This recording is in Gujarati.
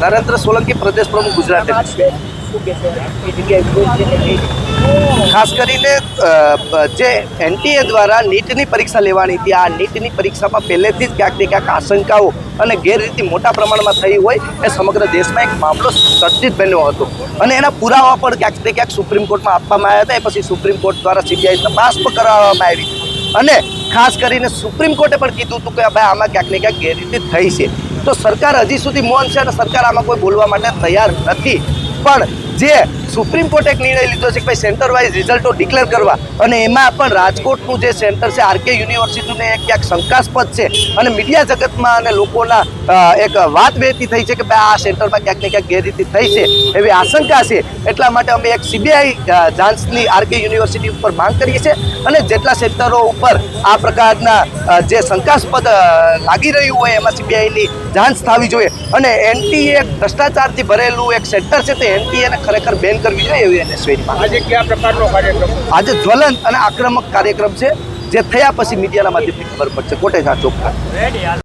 નરેન્દ્ર સોલંકી પ્રદેશ પ્રમુખ ગુજરાત? ખાસ કરીને જે એનટીએ દ્વારા નીટની પરીક્ષા લેવાની હતી, આ નીટની પરીક્ષામાં પહેલેથી જ ક્યાંક ને ક્યાંક આશંકાઓ અને ગેરરીતિ મોટા પ્રમાણમાં થઈ હોય એ સમગ્ર દેશમાં એક મામલો ચર્ચિત બન્યો હતો. અને એના પુરાવા પણ ક્યાંક ને ક્યાંક સુપ્રીમ કોર્ટમાં આપવામાં આવ્યા હતા. એ પછી સુપ્રીમ કોર્ટ દ્વારા સીબીઆઈ તપાસ પણ કરાવવામાં આવી. અને ખાસ કરીને સુપ્રીમ કોર્ટે પણ કીધું હતું કે, ભાઈ, આમાં ક્યાંક ને ક્યાંક ગેરરીતિ થઈ છે. તો સરકાર હજી સુધી મૌન છે અને સરકાર આમાં કોઈ બોલવા માટે તૈયાર નથી. પણ જે સુપ્રીમ કોર્ટે એક નિર્ણય લીધો છે કે ભાઈ સેન્ટર વાઇઝ રિઝલ્ટો ડિક્લેર કરવા. અને એમાં પણ રાજકોટનું જે સેન્ટર છે, આરકે યુનિવર્સિટીને ક્યાંક શંકાસ્પદ છે. અને મીડિયા જગતમાં અને લોકોના એક વાત વહેતી થઈ છે કે ભાઈ આ સેન્ટરમાં ક્યાંક ને ક્યાંક ગેરરીતિ થઈ છે એવી આશંકા છે. એટલા માટે અમે એક સીબીઆઈ જાન્સની આરકે યુનિવર્સિટી ઉપર માંગ કરીએ છીએ. અને જેટલા સેન્ટરો ઉપર આ પ્રકારના જે શંકાસ્પદ લાગી રહ્યું હોય એમાં સીબીઆઈની જાંચ થવી જોઈએ. અને એનટીએ ભ્રષ્ટાચારથી ભરેલું એક સેન્ટર છે, તે એનટીએને ખરેખર બેન કરવી જોઈએ એવી એનએસવીની માંગ આજે કયા પ્રકારનો કાર્યક્રમ? આજે જ્વલંત અને આક્રમક કાર્યક્રમ છે જે થયા પછી મીડિયાના માધ્યમથી ખબર પડશે. કોટેજા ચોખ્ખા